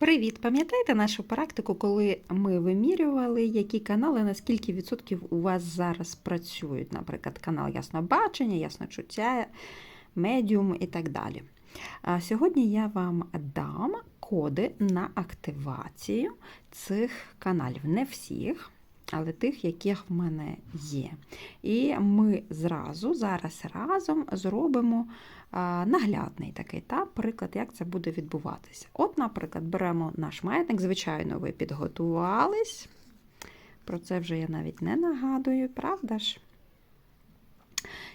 Привіт! Пам'ятаєте нашу практику, коли ми вимірювали, які канали, на скільки відсотків у вас зараз працюють? Наприклад, канал яснобачення, ясночуття, медіум і так далі. Сьогодні я вам дам коди на активацію цих каналів. Не всіх, але тих, яких в мене є. І ми зразу зараз разом зробимо наглядний такий та, приклад, як це буде відбуватися. От, наприклад, беремо наш маятник, звичайно, ви підготувались. Про це вже я навіть не нагадую, правда ж?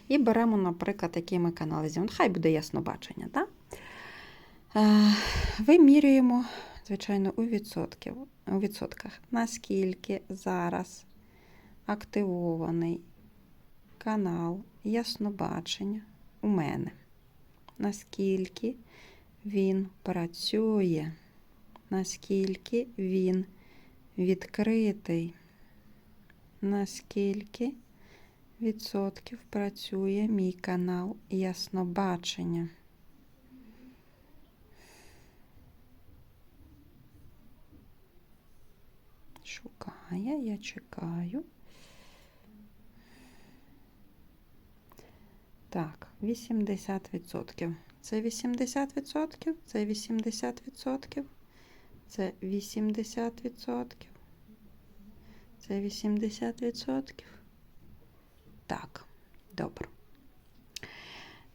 І беремо, наприклад, який ми канал зі- Хай буде яснобачення. Е, Вимірюємо, звичайно, у, відсотків, у відсотках, наскільки зараз активований канал яснобачення у мене. Наскільки він працює, наскільки він відкритий, наскільки відсотків працює мій канал яснобачення. Шукає, я чекаю. Так, 80%. Це 80%, це 80%, це 80%, це 80%. Так, добре.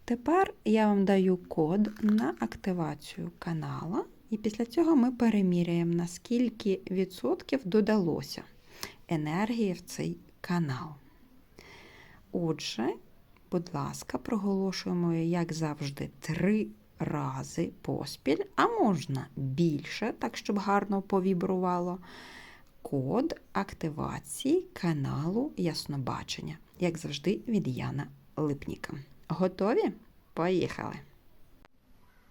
Тепер я вам даю код на активацію канала, і після цього ми переміряємо, наскільки відсотків додалося енергії в цей канал. Отже, будь ласка, проголошуємо, як завжди, три рази поспіль, а можна більше, так щоб гарно повібрувало. Код активації каналу Яснобачення, як завжди, від Яна Липніка. Готові? Поїхали!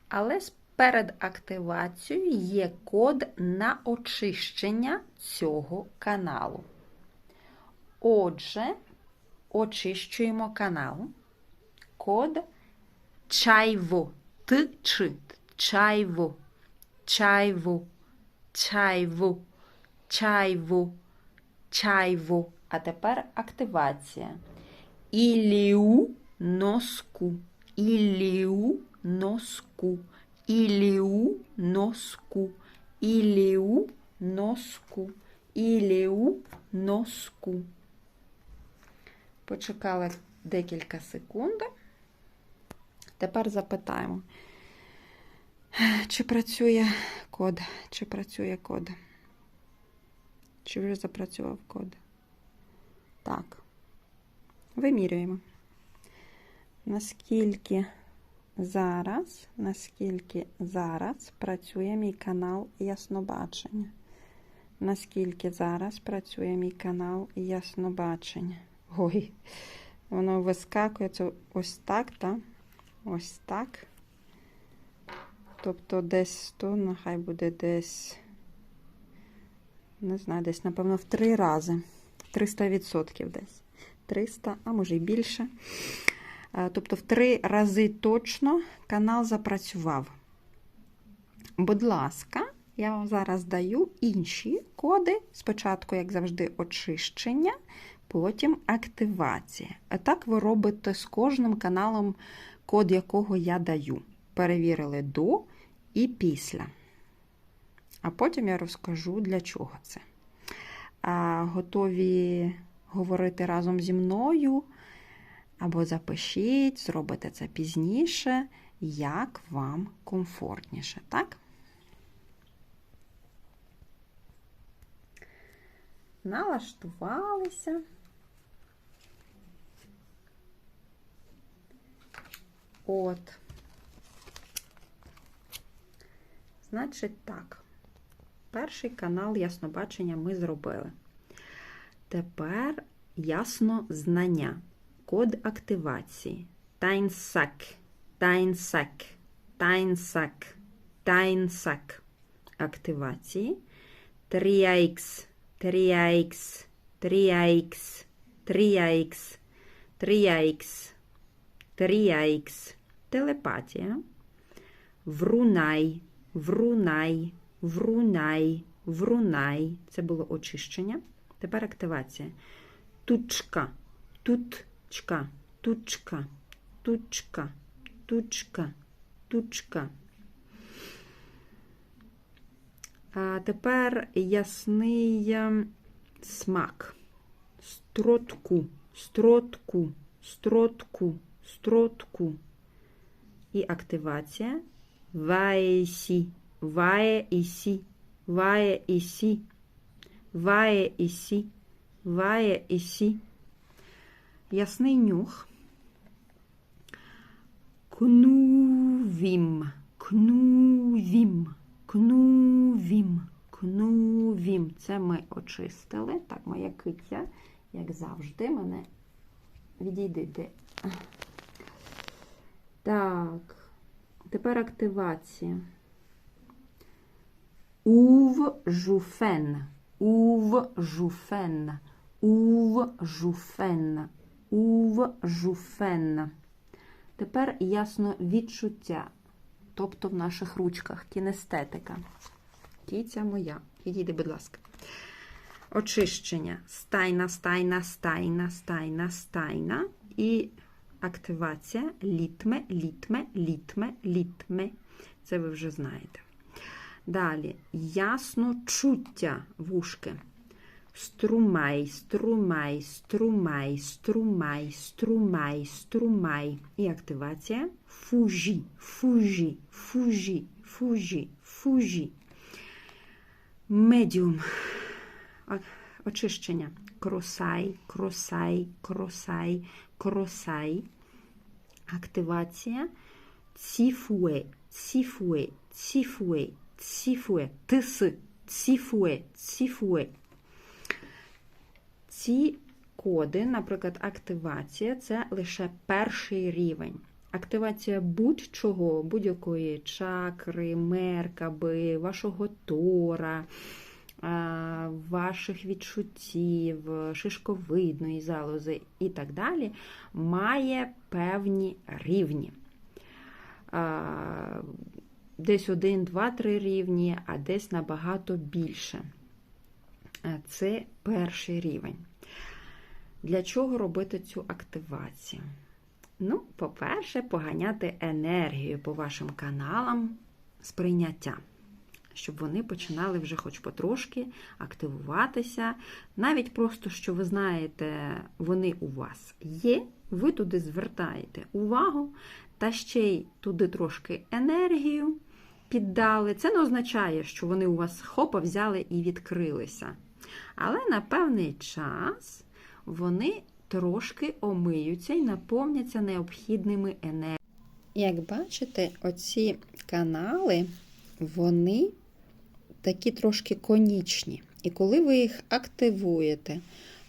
Але перед активацією є код на очищення цього каналу. Отже, очищуємо канал. Код чайво. Т чи чайво. Чайво. Чайво. Чайво. Чайво. А тепер активація. Іліу носку. Іліу носку. Іліу носку. Іліу носку. Іліу носку. Почекали декілька секунд. Тепер запитаємо, чи працює код, чи працює код. Чи вже запрацював код? Так. Вимірюємо. Наскільки зараз, наскільки зараз працює мій канал Яснобачення? Наскільки зараз працює мій канал Яснобачення? Ой, воно вискакує ось так, так? Ось так. Тобто десь 100, нехай буде десь, не знаю, десь, напевно, в три рази. 300% десь. 300, а може і більше. Е, Тобто в три рази точно канал запрацював. Будь ласка, я вам зараз даю інші коди. Спочатку, як завжди, очищення, потім активація. Так ви робите з кожним каналом, код якого я даю. Перевірили до і після. А потім я розкажу, для чого це. А, Готові говорити разом зі мною. Або запишіть, зробите це пізніше, як вам комфортніше, так? Налаштувалися. От. Значить так. Перший канал яснобачення ми зробили. Тепер ясно знання. Код активації. Тайнсак, тайнсак, тайнсак, тайнсак. Активації. 3х, 3х, 3х, 3х, 3х, 3х. Телепатія. Врунай, врунай, врунай, врунай. Це було очищення. Тепер активація. Тучка, тутчка, тучка, тучка, тучка, тучка. А тепер ясний ем, смак. Стротку, стротку, стротку, стротку. І активація. Ває сі, ває і сі, ває і сі, ває і сі, ває. Ясний нюх. Кнувім, кнувім, кнувім, кнувім. Це ми очистили. Так, моя киття, як завжди, мене відійди. Так, тепер активація. Ув жуфен, ув жуфен, ув жуфен, ув жуфен. Тепер ясно відчуття, тобто в наших ручках кінестетика. Кіця моя. Підійди, будь ласка. Очищення. Стайна, стайна, стайна, стайна, стайна. І активація літме, літме, літме, літме. Це ви вже знаєте. Далі ясно чуття вушки. strumaj, strumaj, strumaj, strumaj, strumaj, strumaj i aktywacja fuzi, fuzi, fuzi, fuzi, fuzi. Medium oczyszczenia. Krosaj, krosaj, krosaj, krosaj. Aktywacja cifue, cifue, cifue, cifue, tysy, cifue, cifue. Ці коди, наприклад, активація це лише перший рівень. Активація будь-чого, будь-якої чакри, меркаби, вашого тора, ваших відчуттів, шишковидної залози і так далі, має певні рівні. Десь один, два, три рівні, а десь набагато більше. Це перший рівень. Для чого робити цю активацію? Ну, по-перше, поганяти енергію по вашим каналам сприйняття, щоб вони починали вже хоч потрошки активуватися. Навіть просто, що ви знаєте, вони у вас є, ви туди звертаєте увагу, та ще й туди трошки енергію піддали. Це не означає, що вони у вас хопа взяли і відкрилися. Але на певний час вони трошки омиються і наповняться необхідними енергіями. Як бачите, оці канали, вони такі трошки конічні. І коли ви їх активуєте,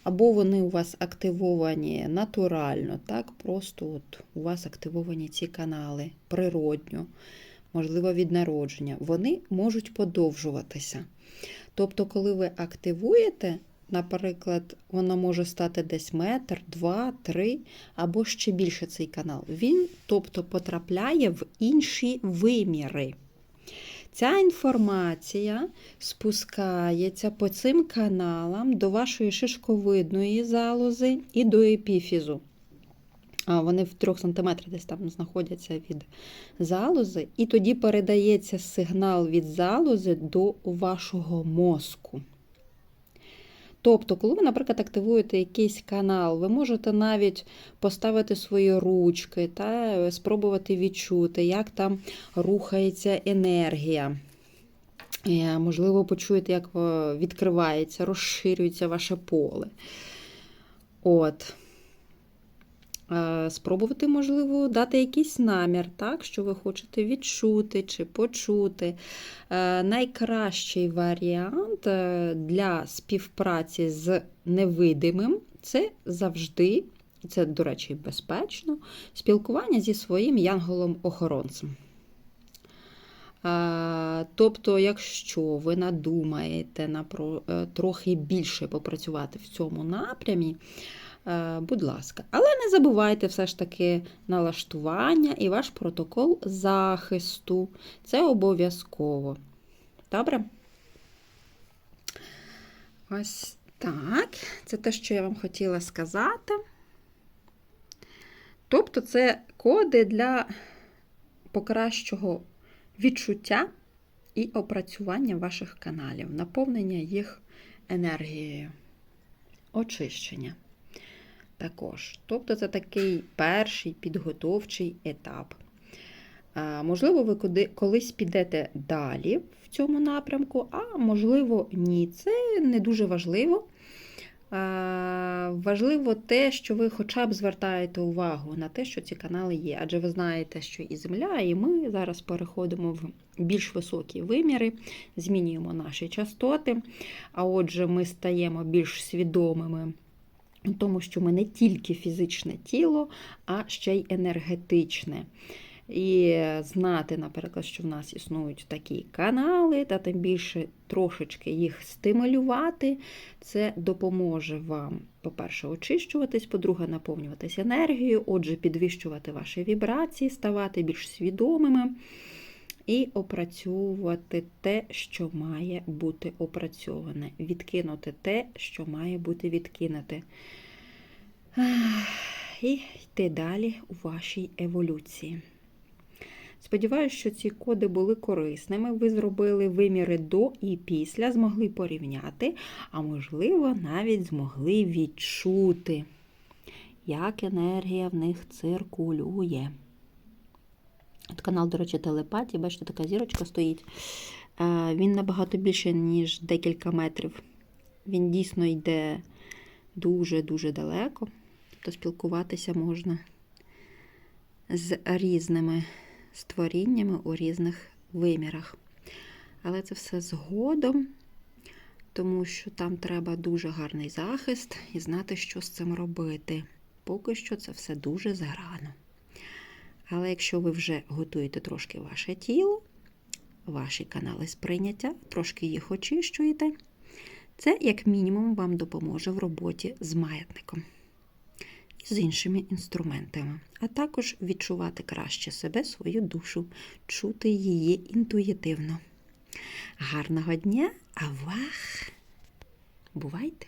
або вони у вас активовані натурально, так, просто от у вас активовані ці канали природньо, можливо, від народження, вони можуть подовжуватися. Тобто, коли ви активуєте, наприклад, воно може стати десь метр, два, три, або ще більше цей канал. Він, тобто, потрапляє в інші виміри. Ця інформація спускається по цим каналам до вашої шишковидної залози і до епіфізу. Вони в 3 см десь там знаходяться від залози, і тоді передається сигнал від залози до вашого мозку. Тобто, коли ви, наприклад, активуєте якийсь канал, ви можете навіть поставити свої ручки та спробувати відчути, як там рухається енергія. Е, Можливо, почуєте, як е, відкривається, розширюється ваше поле. От. Е, Спробувати, можливо, дати якийсь намір, так, що ви хочете відчути чи почути. Е, Найкращий варіант е, для співпраці з невидимим це завжди, і це, до речі, безпечно, спілкування зі своїм янголом-охоронцем. Тобто, якщо ви надумаєте трохи більше попрацювати в цьому напрямі, будь ласка. Але не забувайте все ж таки налаштування і ваш протокол захисту. Це обов'язково. Добре? Ось так. Це те, що я вам хотіла сказати. Тобто, це коди для покращого відчуття і опрацювання ваших каналів, наповнення їх енергією, очищення. Також. Тобто, це такий перший підготовчий етап. Можливо, ви колись підете далі в цьому напрямку, а можливо, ні. Це не дуже важливо. Важливо те, що ви хоча б звертаєте увагу на те, що ці канали є. Адже ви знаєте, що і Земля, і ми зараз переходимо в більш високі виміри, змінюємо наші частоти. А отже, ми стаємо більш свідомими. Тому, що ми не тільки фізичне тіло, а ще й енергетичне. І знати, наприклад, що в нас існують такі канали, та тим більше трошечки їх стимулювати, це допоможе вам, по-перше, очищуватись, по-друге, наповнюватись енергією, отже, підвищувати ваші вібрації, ставати більш свідомими і опрацьовувати те, що має бути опрацьоване, відкинути те, що має бути відкинуте. І йти далі у вашій еволюції. Сподіваюся, що ці коди були корисними. Ви зробили виміри до і після, змогли порівняти, а можливо, навіть змогли відчути, як енергія в них циркулює. От канал, до речі, телепатії, бачите, така зірочка стоїть. Він набагато більше, ніж декілька метрів. Він дійсно йде дуже-дуже далеко. Тобто спілкуватися можна з різними створіннями у різних вимірах. Але це все згодом, тому що там треба дуже гарний захист і знати, що з цим робити. Поки що це все дуже зарано. Але якщо ви вже готуєте трошки ваше тіло, ваші канали сприйняття, трошки їх очищуєте, це, як мінімум, вам допоможе в роботі з маятником і з іншими інструментами, а також відчувати краще себе, свою душу, чути її інтуїтивно. Гарного дня, а! Бувайте!